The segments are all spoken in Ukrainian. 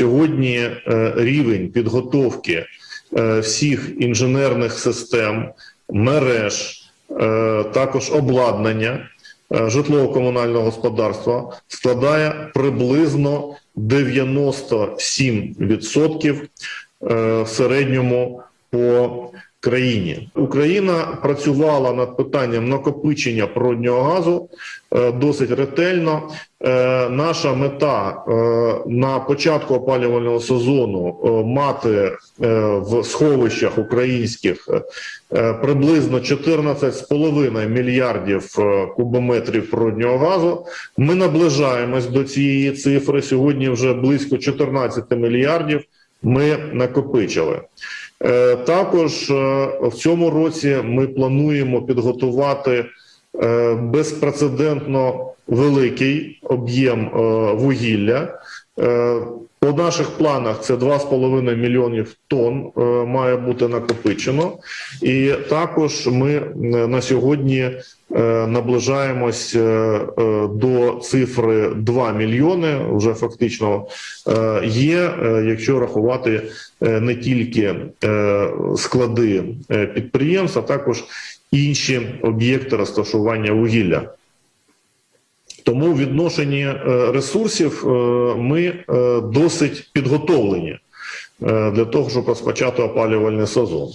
сьогодні е, рівень підготовки е, всіх інженерних систем, мереж, е, також обладнання житлово-комунального господарства складає приблизно 97% е, в середньому по країні. Україна працювала над питанням накопичення природнього газу е, досить ретельно. Е, Наша мета е, на початку опалювального сезону мати в сховищах українських приблизно 14,5 мільярдів кубометрів природнього газу. Ми наближаємось до цієї цифри. Сьогодні вже близько 14 мільярдів ми накопичили. Е, Також е, в цьому році ми плануємо підготувати е, безпрецедентно великий об'єм вугілля. По наших планах це 2,5 мільйонів тонн має бути накопичено, і також ми на сьогодні наближаємось е, е, до цифри 2 мільйони. Вже фактично е, є, е, якщо рахувати е, не тільки е, склади е, підприємств, а також інші об'єкти розташування вугілля. Тому в відношенні е, ресурсів е, ми е, досить підготовлені е, для того, щоб розпочати опалювальний сезон.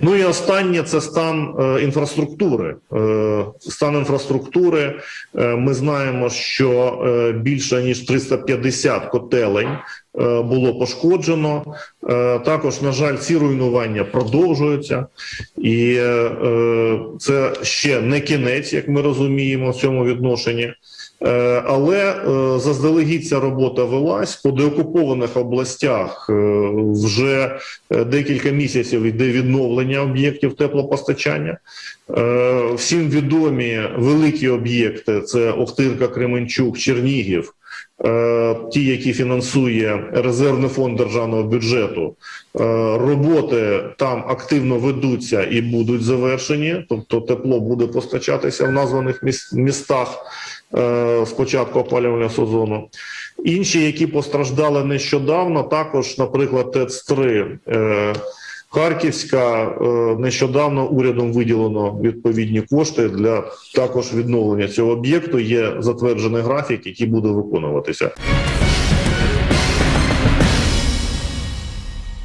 Ну і останнє це стан е, інфраструктури. Е, стан інфраструктури. Е, ми знаємо, що е, більше ніж 350 котелень було пошкоджено. Е, також, на жаль, ці руйнування продовжуються, і е, е, це ще не кінець, як ми розуміємо в цьому відношенні. Е, Але е, заздалегідь ця робота велась по деокупованих областях. е, Вже е, декілька місяців йде відновлення об'єктів теплопостачання. Е, Всім відомі великі об'єкти: це Охтирка, Кременчук, Чернігів. Е, Ті, які фінансує резервний фонд державного бюджету, Е, роботи там активно ведуться і будуть завершені. Тобто, тепло буде постачатися в названих містах е, з початку опалювального сезону. Інші, які постраждали нещодавно, також, наприклад, ТЕЦ-3 е, Харківська, е, нещодавно урядом виділено відповідні кошти для також відновлення цього об'єкту. Є затверджений графік, який буде виконуватися.